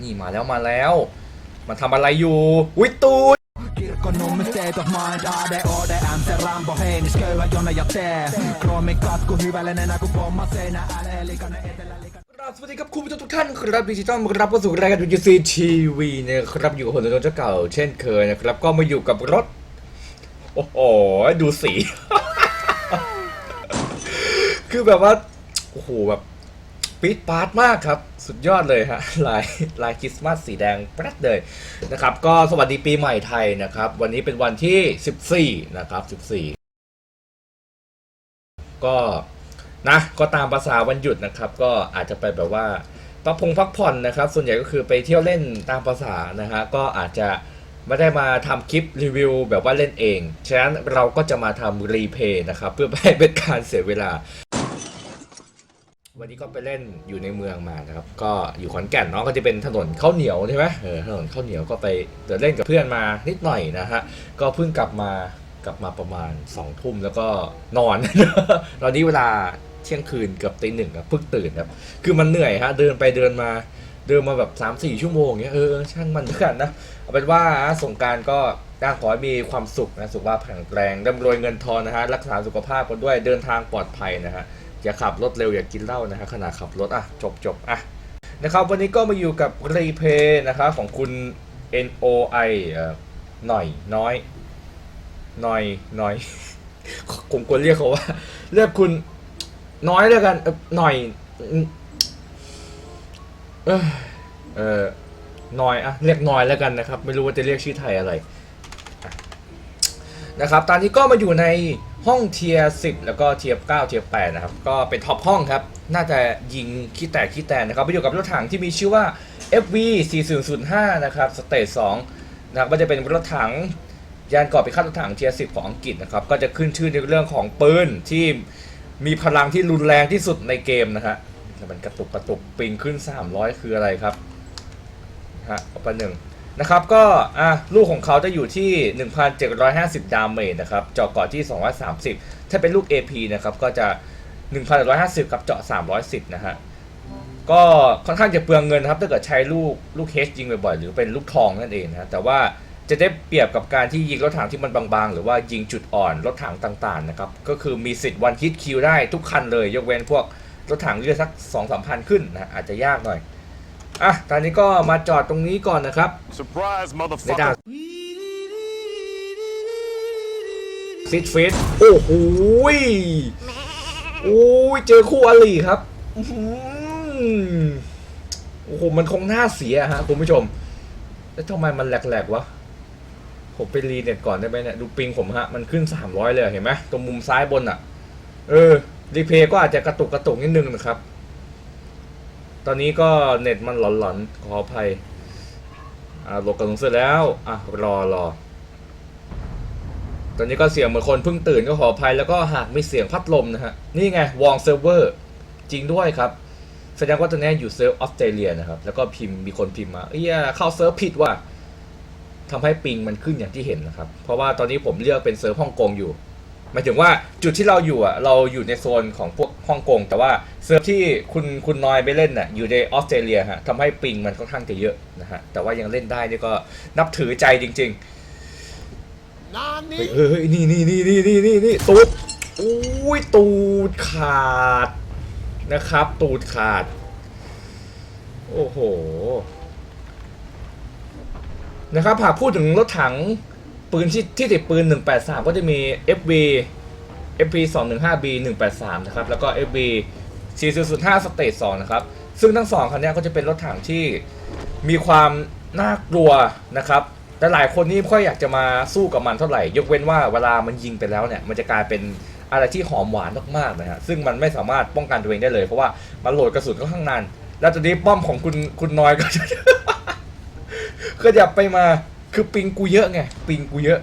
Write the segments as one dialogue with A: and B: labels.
A: นี่มาแล้วมาแล้วมันทำอะไรอยู่อุ้ยตูด
B: Kirkon ummisteet of mind ADODM se Rambo heinis köyhä jona ja tee Kroomin katku hyvällinen kun pomma seinä älä likainen etelä
A: ครับสวัสดีครับคุณผู้ชมทุกท่านครับดิจิตอลมารับเข้าสู่รายการวิจีทีวีนะครับอยู่กับผมนนท์เจ้าเก่าเช่นเคยนะครับ ก็มาอยู่กับรถ โอ้โห ดูสี คือแบบว่า โอ้โหแบบ ปีดปาร์ตมากครับ สุดยอดเลยฮะลายลายคริสต์มาสสีแดงแป๊ดเลยนะครับ ก็สวัสดีปีใหม่ไทยนะครับ วันนี้เป็นวันที่ 14 นะครับ 14 ก็นะก็ตามภาษาวันหยุดนะครับ ก็อาจจะไปแบบว่าพักพงพักผ่อนนะครับ ส่วนใหญ่ก็คือไปเที่ยวเล่นตามภาษานะฮะก็อาจจะไม่ได้มาทำคลิปรีวิวแบบว่าเล่นเอง ฉะนั้นเราก็จะมาทำรีเพย์นะครับ เพื่อไม่ให้เป็นการเสียเวลา วันนี้ก็ไปเล่นอยู่ในเมืองมานะครับ ก็อยู่ขอนแก่นเนาะก็จะเป็นถนนข้าวเหนียวใช่ไหมเออถนนข้าวเหนียวก็ไปเดินเล่นกับเพื่อนมานิดหน่อยนะฮะก็เพิ่งกลับมากลับมาประมาณ2องทุ่มแล้วก็นอน ตอนนี้เวลาเที่ยงคืนเกือบตีหนึ่งครับเพิ่งตื่นครับ คือมันเหนื่อยฮะเดินไปเดินมาเดินมาแบบ3ามสี่ชั่วโมงเงี้ยเออช่างมันแล้วกันนะเอาเป็นว่าสงการก็อยากขอให้มีความสุขนะสุขภาพแข็งแรงร่ำรวยเงินทองนะฮะรักษาสุขภาพกันด้วยเดินทางปลอดภัยนะฮะ อย่าขับรถเร็วอย่ากินเหล้านะฮะขณะขับรถอะจบจบอะนะครับวันนี้ก็มาอยู่กับรีเพย์นะครับของคุณ N O I เอ่อหน่อยน้อยหน่อยน่อยผมควรเรียกเขาว่า เรียกคุณน้อยแล้วกันหน่อยเออเออน้อยอะเรียกน้อยแล้วกันนะครับ ไม่รู้ว่าจะเรียกชื่อไทยอะไรนะครับ ตอนนี้ก็มาอยู่ใน ห้องเทียร์10 แล้วก็เทียร์9เทียร์8นะครับ ก็เป็นท็อปห้องครับ น่าจะยิงขี้แตกขี้แตนนะครับ ไปอยู่กับรถถังที่มีชื่อว่า FV 4005นะครับสเตจ2นะครับก็จะเป็นรถถังยานก่อไปข้ารถถังเทียร์10 ของอังกฤษนะครับ ก็จะขึ้นชื่อในเรื่องของปืนที่มีพลังที่รุนแรงที่สุดในเกมนะฮะแต่มันกระตุกกระตุกปิงขึ้น 300 คืออะไรครับฮะเอาไปหนึ่ง นะครับก็อะลูกของเขาจะอยู่ที่ 1,750 ดาเมจนะครับเจาะเกาะที่ 230 ถ้าเป็นลูก AP นะครับก็จะ 1,150 กับเจาะ 310 นะฮะก็ค่อนข้างจะเปลืองเงินนะครับถ้าเกิดใช้ลูกลูกเฮชยิงบ่อยๆหรือเป็นลูกทองนั่นเองนะแต่ว่าจะได้เปรียบกับการที่ยิงรถถังที่มันบางๆ หรือว่ายิงจุดอ่อนรถถังต่างๆนะครับก็คือมีสิทธิ์วันฮิตคิวได้ทุกคันเลย ยกเว้นพวกรถถังเรือสัก2-3พันขึ้นนะอาจจะยากหน่อย อะ ตอนนี้ก็มาจอดตรงนี้ก่อนนะครับ
C: Surprise,
A: ใน
C: motherfucker.
A: ด่านฟิตฟิตโอ้โหยโอ้ยเจอคู่อลีครับอื้อหือโอ้โห มันคงน่าเสียฮะคุณผู้ชม แล้วทำไมมันแหลกๆวะ ผมไปรีเน็ตก่อนได้ไหมเนี่ย ดูปิงผมฮะ มันขึ้น 300 เลยเห็นไหมตรงมุมซ้ายบนอะ เออ รีเพย์ก็อาจจะกระตุกกระตุกนิดนึงนะครับ ตอนนี้ก็เน็ตมันหลอนๆ ขออภัย อ่าโหลดกระสุนเสร็จแล้ว อะ รอรอ ตอนนี้ก็เสียงเหมือนคนเพิ่งตื่นก็ขออภัยแล้วก็หากมีเสียงพัดลมนะฮะ นี่ไงวองเซิร์ฟเวอร์ จริงด้วยครับ แสดงว่าตอนนี้อยู่เซิร์ฟออสเตรเลียนะครับ แล้วก็พิมพ์มีคนพิมพ์มา เอ้ยเข้าเซิร์ฟผิดว่ะทำให้ปิงมันขึ้นอย่างที่เห็นนะครับ เพราะว่าตอนนี้ผมเลือกเป็นเซิร์ฟฮ่องกงอยู่ หมายถึงว่าจุดที่เราอยู่อะ เราอยู่ในโซนของพวก ฮ่องกง แต่ว่าเซิร์ฟที่คุณคุณนอยไปเล่นน่ะอยู่ในออสเตรเลียฮะทำให้ปิงมันค่อนข้างจะเยอะนะฮะแต่ว่ายังเล่นได้นี่ก็นับถือใจจริงๆเฮ้ยเฮ้ยเฮ้ยนี่นี่นี่นี่นี่นี่นี่ตูดอุ้ยตูดขาดนะครับ ตูดขาด โอ้โหนะครับหากพูดถึงรถถังปืนที่ที่ติดปืน 183 ก็จะมี FV FV 215B 183นะครับแล้วก็ FV 4005 Stage 2นะครับซึ่งทั้งสองคันนี้ก็จะเป็นรถถังที่มีความน่ากลัวนะครับแต่หลายคนนี่ไม่ค่อยอยากจะมาสู้กับมันเท่าไหร่ ยกเว้นว่าเวลามันยิงไปแล้วเนี่ยมันจะกลายเป็นอะไรที่หอมหวานมากๆนะฮะซึ่งมันไม่สามารถป้องกันตัวเองได้เลย เพราะว่ามันโหลดกระสุนก็ข้างนานแล้วตอนนี้ป้อมของคุณคุณน้อยก็จะก็จะไปมาคือปิงกูเยอะไงปิงกูเยอะ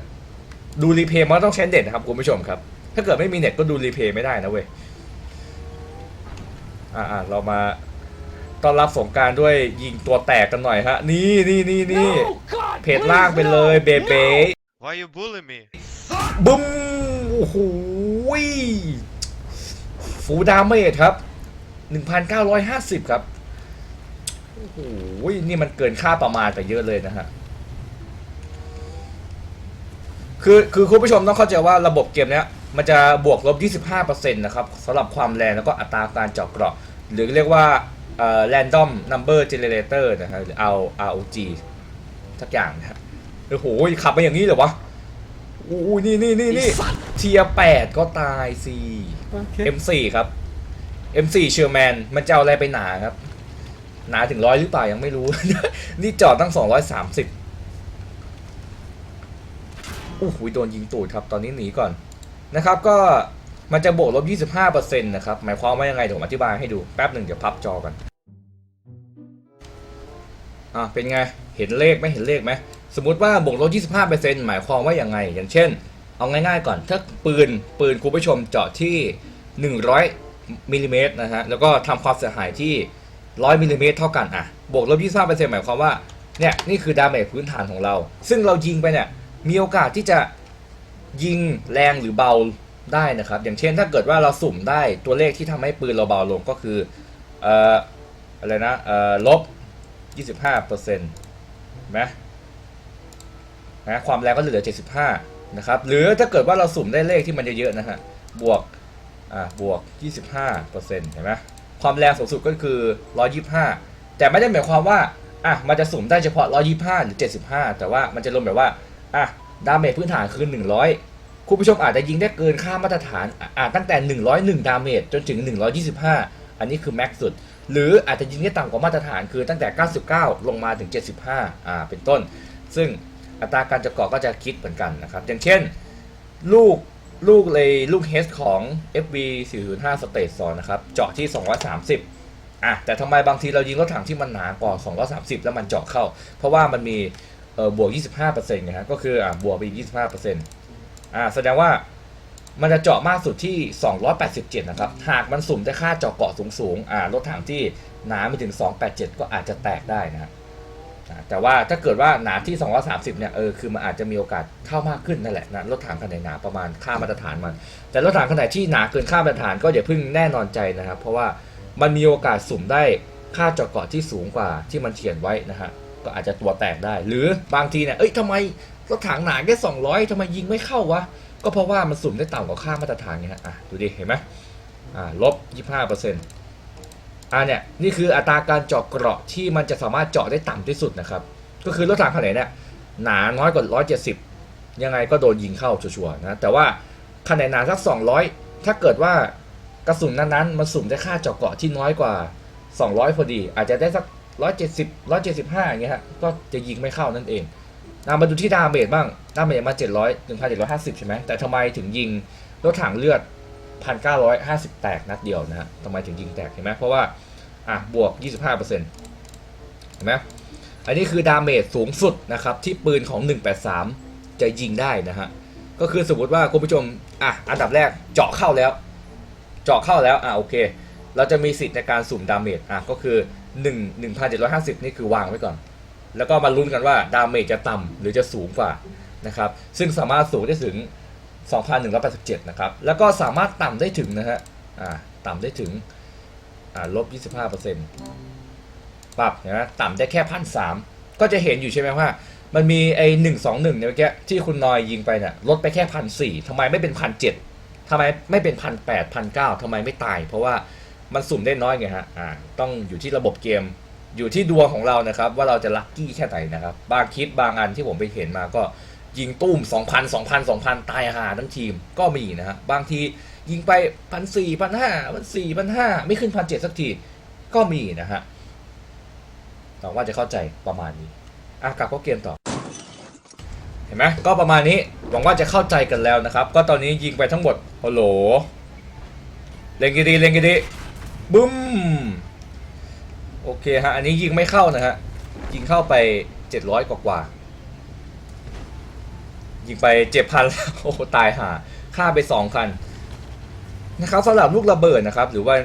A: ดูรีเพย์มันต้องใช้เน็ตนะครับคุณผู้ชมครับ ถ้าเกิดไม่มีเน็ตก็ดูรีเพย์ไม่ได้นะเว้ย อ่าๆเรามาต้อนรับสงกรารด้วยยิงตัวแตกกันหน่อยฮะ นี่นี่นี่นี่เพจล่างไปเลยเบเบ้
C: Why you bully me?
A: บึ้มโอ้โหยฟูดาเมจครับ 1,950 ครับโโอ้โห นี่มันเกินค่าประมาณไปเยอะเลยนะฮะ คือ คือคุณผู้ชมต้องเข้าใจว่าระบบเกมเนี้ย มันจะบวกลบ 25%นะครับสำหรับความแรงแล้วก็อัตราการเจาะเกราะ หรือเรียกว่าเอ่อ random number generator นะครับหรือ ROG สักอย่างนะครับโอ้โหขับมาอย่างนี้เหรอวะโอ้โหนี่นี่นี่นี่เทียแปดก็ตายสิ M4 ครับ M4 เชอร์แมนมันจะเอาอะไรไปหนาครับ หนาถึงร้อยหรือเปล่ายังไม่รู้ นี่จอดตั้ง230โอ้โหโดนยิงตูดครับ ตอนนี้หนีก่อน นะครับก็มันจะบวกลบ 25%นะครับ หมายความว่ายังไงเดี๋ยวผมอธิบายให้ดูแป๊บหนึ่งเดี๋ยวพับจอกันอะเป็นไง เห็นเลขไหมเห็นเลขไหมสมมติว่าบวกลบ 25%หมายความว่ายังไง อย่างเช่น เอาง่ายๆก่อนถ้าปืนปืนคุณผู้ชมเจาะที่ 100มิลลิเมตรนะฮะแล้วก็ทำความเสียหายที่ 100มิลลิเมตรเท่ากันอะบวกลบ 25%หมายความว่าเนี่ยนี่คือดาเมจพื้นฐานของเรา ซึ่งเรายิงไปเนี่ยมีโอกาสที่จะ ยิงแรงหรือเบาได้นะครับ อย่างเช่นถ้าเกิดว่าเราสุ่มได้ตัวเลขที่ทำให้ปืนเราเบาลงก็คือเอ่ออะไรนะเอ่อลบ 25%เห็นไหมนะความแรงก็เหลือ 75 นะครับ หรือถ้าเกิดว่าเราสุ่มได้เลขที่มันเยอะๆนะฮะบวกอ่าบวก 25%เห็นไหมความแรงสูงสุดก็คือ 125 แต่ไม่ได้หมายความว่าอะมันจะสุ่มได้เฉพาะ 125 หรือ 75 แต่ว่ามันจะรวมแบบว่าอะ ดาเมจพื้นฐานคือ 100 คุณผู้ชมอาจจะยิงได้เกินค่ามาตรฐานอะอะตั้งแต่ 101 ดาเมจจนถึง 125 อันนี้คือแม็กซ์สุด หรืออาจจะยิงได้ต่ำกว่ามาตรฐานคือตั้งแต่ 99 ลงมาถึง 75 อ่า เป็นต้น ซึ่งอัตราการจะเกาะก็จะคิดเหมือนกันนะครับ อย่างเช่น ลูกลูกเลยลูกเฮสของ FB 405 Stage 2นะครับ เจาะที่ 230 อะ แต่ทำไมบางทีเรายิงรถถังที่มันหนากว่า230 แล้วมันเจาะเข้า เพราะว่ามันมี เออบวก 25%นะฮะก็คืออะบวกไปอีก 25%อ่าแสดงว่ามันจะเจาะมากสุดที่ 287 นะครับ หากมันสุ่มได้ค่าเจาะเกาะสูงๆอ่ารถถังที่หนาไปถึง 287 ก็อาจจะแตกได้นะแต่ว่าถ้าเกิดว่าหนาที่ 230 เนี่ยเออคือมันอาจจะมีโอกาสเข้ามากขึ้นนั่นแหละนะรถถังขนาดหนาประมาณค่ามาตรฐานมัน แต่รถถังขนาดที่หนาเกินค่ามาตรฐานก็อย่าเพิ่งแน่นอนใจนะครับ เพราะว่ามันมีโอกาสสุ่มได้ค่าเจาะเกาะที่สูงกว่าที่มันเขียนไว้นะฮะ ก็อาจจะตัวแตกได้ หรือบางทีเนี่ยเอ้ยทำไมรถถังหนาแค่200ทำไมยิงไม่เข้าวะ ก็เพราะว่ามันสุ่มได้ต่ำกว่าค่ามาตรฐานไงฮะอะดูดิเห็นไหมอ่าลบ 25เปอร์เซ็นต์อ่าเนี่ยนี่คืออัตราการเจาะเกราะที่มันจะสามารถเจาะได้ต่ำที่สุดนะครับ ก็คือรถถังขนาดเนี่ยหนาน้อยกว่า 170 ยังไงก็โดนยิงเข้าชัวร์ๆนะแต่ว่าขนาดหนาสัก 200 ถ้าเกิดว่ากระสุนนั้นๆมันสุ่มได้ค่าเจาะเกราะที่น้อยกว่า 200 พอดี อาจจะได้สัก 170 175อย่างเงี้ยฮะก็จะยิงไม่เข้านั่นเองนามาดูที่ดาเมจบ้างดาเมจมา700 1,750ใช่ไหมแต่ทำไมถึงยิงรถถังเลือด1,950แตกนัดเดียวนะฮะทำไมถึงยิงแตกเห็นไหมเพราะว่าอะบวก25%เห็นไหมอันนี้คือดาเมจสูงสุดนะครับที่ปืนของ 183 จะยิงได้นะฮะก็คือสมมติว่าคุณผู้ชมอะอันดับแรกเจาะเข้าแล้ว เจาะเข้าแล้วอะโอเค เราจะมีสิทธิ์ในการสุ่มดาเมจอะก็คือ 1 1,750 นี่คือวางไว้ก่อน แล้วก็มาลุ้นกันว่าดาเมจจะต่ำหรือจะสูงกว่านะครับ ซึ่งสามารถสูงได้ถึง 2,187 นะครับ แล้วก็สามารถต่ำได้ถึงนะฮะอ่าต่ำได้ถึงอ่าลบ 25%ปรับนะต่ำได้แค่พันสามก็จะเห็นอยู่ใช่ไหมว่า มันมีไอ้หนึ่งสองหนึ่งเนี่ยเมื่อกี้ที่คุณนอยยิงไปเนี่ยลดไปแค่พันสี่ทำไมไม่เป็นพันเจ็ดทำไมไม่เป็นพันแปดพันเก้าทำไมไม่ตาย เพราะว่า มันสุ่มได้น้อยไงฮะอ่าต้องอยู่ที่ระบบเกม อยู่ที่ดวงของเรานะครับ ว่าเราจะลัคกี้แค่ไหนนะครับบางคลิปบางอันที่ผมไปเห็นมาก็ยิงตุ้ม 2,000 2,000 2,000 ตายหาทั้งทีมก็มีนะฮะบางทียิงไปพันสี่พันห้าพันสี่พันห้าไม่ขึ้นพันเจ็ดสักทีก็มีนะฮะหวังว่าจะเข้าใจประมาณนี้อะกลับเข้าเกมต่อ เห็นไหมก็ประมาณนี้หวังว่าจะเข้าใจกันแล้วนะครับ ก็ตอนนี้ยิงไปทั้งหมดฮัลโหลเล่นกันดีเล่นกันดี บึ้ม โอเคฮะ อันนี้ยิงไม่เข้านะฮะ ยิงเข้าไป 700 กว่ากว่า ยิงไปเจ็บพันแล้วโอ้ตายห่าฆ่าไป 2 คัน นะครับสำหรับลูกระเบิดนะครับ หรือว่า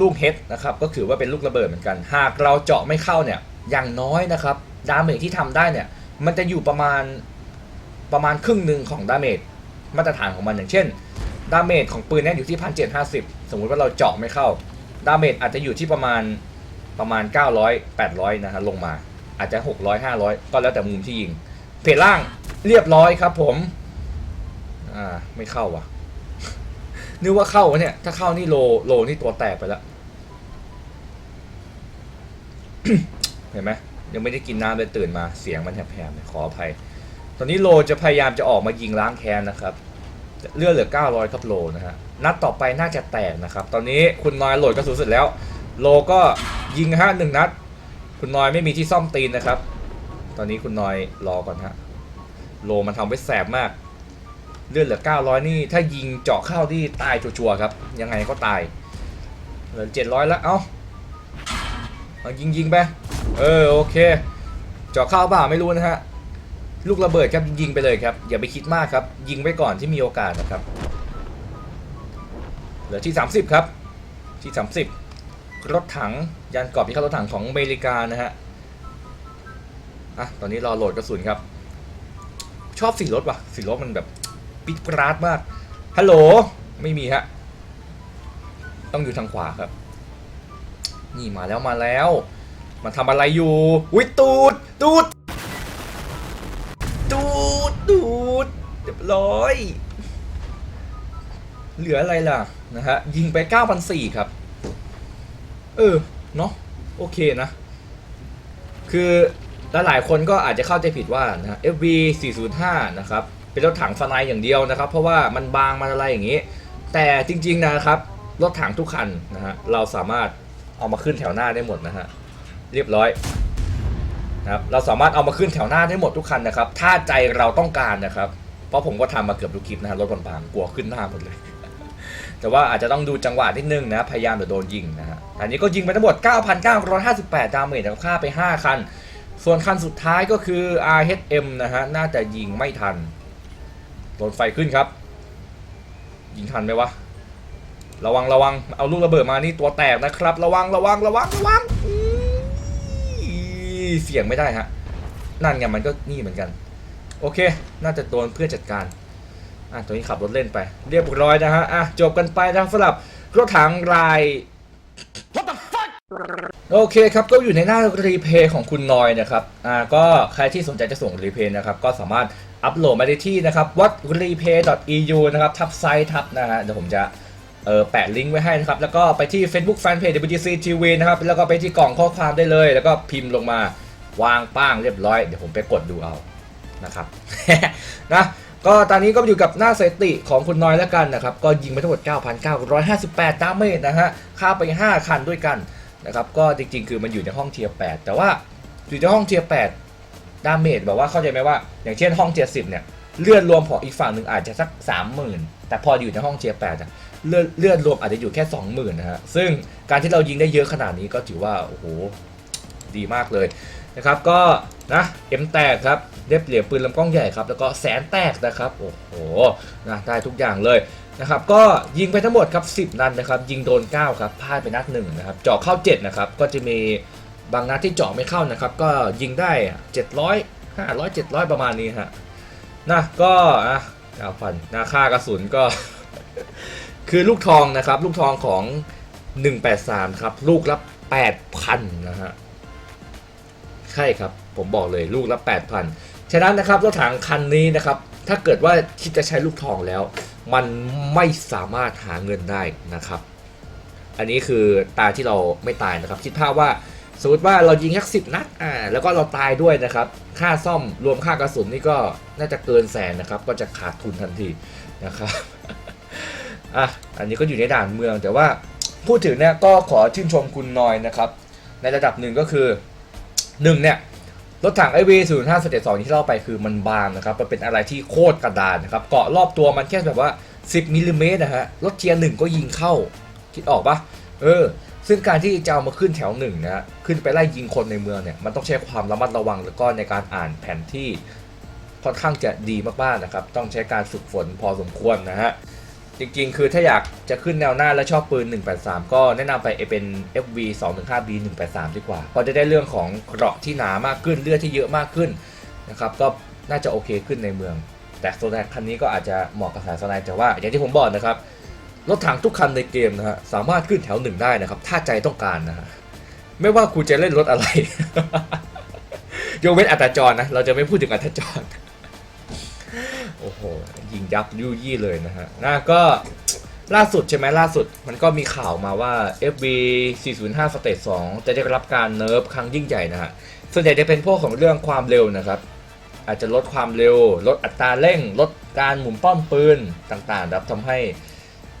A: ลูกเฮดนะครับ ก็ถือว่าเป็นลูกระเบิดเหมือนกัน หากเราเจาะไม่เข้าเนี่ย อย่างน้อยนะครับ ดาเมจที่ทำได้เนี่ย มันจะอยู่ประมาณประมาณครึ่งหนึ่งของดาเมจมาตรฐานของมันอย่างเช่น ดาเมจของปืนเนี่ยอยู่ที่พันเจ็ดห้าสิบสมมุติว่าเราเจาะไม่เข้า ดาเมจอาจจะอยู่ที่ประมาณประมาณ 900 800 นะฮะลงมา อาจจะ 600 500 ก็แล้วแต่มุมที่ยิง เพจล่างเรียบร้อยครับผม อ่า ไม่เข้าว่ะ นึกว่าเข้าวะเนี่ย ถ้าเข้านี่โลโลนี่ตัวแตกไปแล้ว เห็นไหมยังไม่ได้กินน้ำเลยตื่นมาเสียงมันแหบๆเนี่ยขออภัย ตอนนี้โลจะพยายามจะออกมายิงล้างแค้นนะครับ เลือดเหลือ 900 ครับโลนะฮะ นัดต่อไปน่าจะแตกนะครับ ตอนนี้คุณน้อยโหลดกระสุนเสร็จแล้ว โลก็ยิงฮะหนึ่งนัด คุณน้อยไม่มีที่ซ่อมตีนนะครับ ตอนนี้คุณน้อยรอก่อนฮะ โลมันทำไว้แสบมาก เลือดเหลือ 900 นี่ถ้ายิงเจาะเข้าที่ตายชัวร์ครับ ยังไงก็ตาย เหลือ 700 แล้ว เอ้าเอายิงยิงไป เออโอเค เจาะเข้าเปล่าไม่รู้นะฮะ ลูกระเบิดครับยิงไปเลยครับ อย่าไปคิดมากครับ ยิงไว้ก่อนที่มีโอกาสนะครับ เหลือที่ 30 ครับ ที่ 30 รถถังยานเกราะพิฆาตรถถังของอเมริกานะฮะอะตอนนี้รอโหลดกระสุนครับ ชอบสีรถว่ะสีรถมันแบบปิดปราดมากฮัลโหลไม่มีฮะต้องอยู่ทางขวาครับ นี่มาแล้วมาแล้ว มันทำอะไรอยู่วิตูดตูด ร้อยเหลืออะไรล่ะ นะฮะ ยิงไป9,400ครับ เออ เนาะโอเคนะ คือลหลายคนก็อาจจะเข้าใจผิดว่านะ FV 405นะครับ เป็นรถถังสไนด์อย่างเดียวนะครับ เพราะว่ามันบางมันอะไรอย่างนี้ แต่จริงๆนะครับ รถถังทุกคันนะฮะ เราสามารถเอามาขึ้นแถวหน้าได้หมดนะฮะ เรียบร้อยนะครับ เราสามารถเอามาขึ้นแถวหน้าได้หมดทุกคันนะครับ ถ้าใจเราต้องการนะครับ เพราะผมก็ทำมาเกือบทุกคลิปนะรถบางๆกลัวขึ้นหน้าหมดเลย แต่ว่าอาจจะต้องดูจังหวะนิดนึงนะ พยายามเดี๋ยวโดนยิงนะฮะอันนี้ก็ยิงไปทั้งหมด 9,958 ดาเมจนะครับฆ่าไป 5 คัน ส่วนคันสุดท้ายก็คือ RHM นะฮะ น่าจะยิงไม่ทัน โดนไฟขึ้นครับ ยิงทันไหมวะ ระวังระวัง เอาลูกระเบิดมานี่ตัวแตกนะครับ ระวังระวังระวังระวังเสียงไม่ได้ฮะ นั่นไงมันก็นี่เหมือนกัน โอเค น่าจะโดนเพื่อนจัดการ อะ ตัวนี้ขับรถเล่นไป เรียบร้อยนะฮะ อะ จบกันไปนะครับสำหรับรถถังรายโอเคครับ ก็อยู่ในหน้ารีเพย์ของคุณนอยนะครับ อ่า ก็ใครที่สนใจจะส่งรีเพย์นะครับ ก็สามารถอัปโหลดมาได้ที่นะครับ whatreplay.eu นะครับ ทับไซต์ทับนะฮะ เดี๋ยวผมจะเออแปะลิงก์ไว้ให้นะครับ แล้วก็ไปที่ Facebook Fanpage WGC TV นะครับ แล้วก็ไปที่กล่องข้อความได้เลย แล้วก็พิมพ์ลงมาวางป้างเรียบร้อย เดี๋ยวผมไปกดดูเอา นะครับนะก็ตอนนี้ก็อยู่กับหน้าสถิติของคุณน้อยแล้วกันนะครับ ก็ยิงไปทั้งหมด 9,958 ดาเมจนะฮะฆ่าไป 5 คันด้วยกันนะครับ ก็จริงๆ คือมันอยู่ในห้องเทียร์8แต่ว่าอยู่ในห้องเทียร์8ดาเมจแบบว่าเข้าใจไหมว่า อย่างเช่นห้องเทียร์10 เนี่ยเลือดรวมของอีกฝั่งหนึ่งอาจจะสัก 30,000 แต่พออยู่ในห้องเทียร์8อะเลือดเลือดรวมอาจจะอยู่แค่ 20,000นะฮะซึ่งการที่เรายิงได้เยอะขนาดนี้ก็ถือว่าโอ้โหดีมากเลยนะครับก็นะเอ็มแตกครับ เรียบเหลี่ยมปืนลำกล้องใหญ่ครับ แล้วก็แสนแตกนะครับ โอ้โหนะได้ทุกอย่างเลยนะครับ ก็ยิงไปทั้งหมดครับ 10 นัดนะครับ ยิงโดน 9 ครับพลาดไปนัดหนึ่งนะครับเจาะเข้า 7 นะครับ ก็จะมีบางนัดที่เจาะไม่เข้านะครับ ก็ยิงได้ 700 500 700 ประมาณนี้ฮะนะก็อะเอาฟันนะค่ากระสุนก็ คือลูกทองนะครับ ลูกทองของ 183 ครับ ลูกละ8,000 นะฮะ ใช่ครับ ผมบอกเลยลูกละ 8,000 ฉะนั้นนะครับรถถังคันนี้นะครับ ถ้าเกิดว่าคิดจะใช้ลูกทองแล้ว มันไม่สามารถหาเงินได้นะครับ อันนี้คือตาที่เราไม่ตายนะครับ คิดภาพว่าสมมติว่าเรายิงแค่สิบนัดอ่าแล้วก็เราตายด้วยนะครับ ค่าซ่อมรวมค่ากระสุนนี่ก็น่าจะเกินแสนนะครับ ก็จะขาดทุนทันทีนะครับอะอันนี้ก็อยู่ในด่านเมืองแต่ว่าพูดถึงเนี่ยก็ขอชื่นชมคุณนอยนะครับ ในระดับหนึ่งก็คือหนึ่งเนี่ย รถถังไอวีศูนย์ห้าสเตทสองที่เล่าไปคือมันบางนะครับ มันเป็นอะไรที่โคตรกระดานนะครับเกาะรอบตัวมันแค่แบบว่า 10มิลลิเมตรนะฮะรถเทียร์หนึ่งก็ยิงเข้า คิดออกปะเออ ซึ่งการที่จะเอามาขึ้นแถวหนึ่งนะฮะขึ้นไปไล่ยิงคนในเมืองเนี่ยมันต้องใช้ความระมัดระวังแล้วก็ในการอ่านแผนที่ค่อนข้างจะดีมากๆนะครับ ต้องใช้การฝึกฝนพอสมควรนะฮะ จริงๆ คือถ้าอยากจะขึ้นแนวหน้าและชอบปืน 183 ก็แนะนำไปเป็น FV 215B 183 ดีกว่า เพราะจะได้เรื่องของเกราะที่หนามากขึ้นเลือดที่เยอะมากขึ้นนะครับก็น่าจะโอเคขึ้นในเมือง แต่โซนคันนี้ก็อาจจะเหมาะกับสายสไนแต่ว่าอย่างที่ผมบอกนะครับรถถังทุกคันในเกมนะฮะสามารถขึ้นแถวหนึ่งได้นะครับ ถ้าใจต้องการนะฮะไม่ว่าคุณจะเล่นรถอะไรยกเว้นอัตราจรนะเราจะไม่พูดถึงอัตราจร โอ้โห ยิงยับยุยี่เลยนะฮะน่าก็ล่าสุดใช่ไหมล่าสุดมันก็มีข่าวมาว่า FB 405 Stage 2 จะได้รับการเนิร์ฟครั้งยิ่งใหญ่นะฮะ ส่วนใหญ่จะเป็นพวกของเรื่องความเร็วนะครับ อาจจะลดความเร็ว ลดอัตราเร่ง ลดการหมุนป้อมปืนต่างๆครับทำให้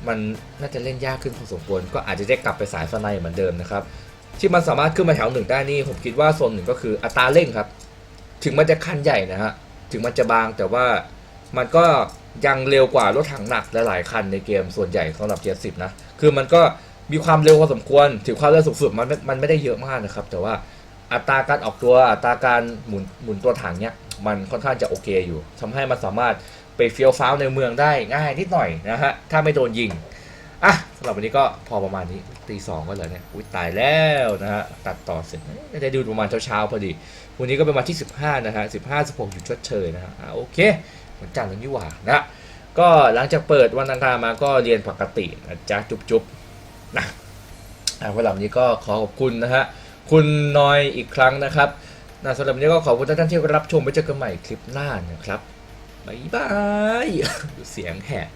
A: มันน่าจะเล่นยากขึ้นพอสมควร ก็อาจจะได้กลับไปสายสไนเหมือนเดิมนะครับ ที่มันสามารถขึ้นมาแถวหนึ่งได้นี่ผมคิดว่าโซนหนึ่งก็คืออัตราเร่งครับ ถึงมันจะคันใหญ่นะฮะ ถึงมันจะบางแต่ว่ามันก็ยังเร็วกว่ารถถังหนักหลายๆคันในเกมส่วนใหญ่สำหรับเจสิบนะ คือมันก็มีความเร็วพอสมควร ถึงความเร็วสูงสุดมันมันไม่ได้เยอะมากนะครับ แต่ว่าอัตราการออกตัวอัตราการหมุนหมุนตัวถังเนี้ยมันค่อนข้างจะโอเคอยู่ทำให้มันสามารถไปเฟี้ยวฟ้าวในเมืองได้ง่ายนิดหน่อยนะฮะถ้าไม่โดนยิงอะสำหรับวันนี้ก็พอประมาณนี้ตีสองก็เลยเนี่ยอุ้ยตายแล้วนะฮะตัดต่อเสร็จได้ดูประมาณเช้าๆพอดี วันนี้ก็เป็นวันที่ 15 นะฮะ 15 16อยู่ชดเชยนะฮะโอเควันจันทร์แล้วนี่หว่านะก็หลังจากเปิดวันอังคารมาก็เรียนปกตินะจ๊ะจุ๊บๆนะอะวันหลังนี้ก็ขอขอบคุณนะฮะคุณนอยอีกครั้งนะครับนะสำหรับนี้ก็ขอบคุณท่านที่รับชมไปเจอกันใหม่คลิปหน้านะครับบ๊ายบายเสียงแหบ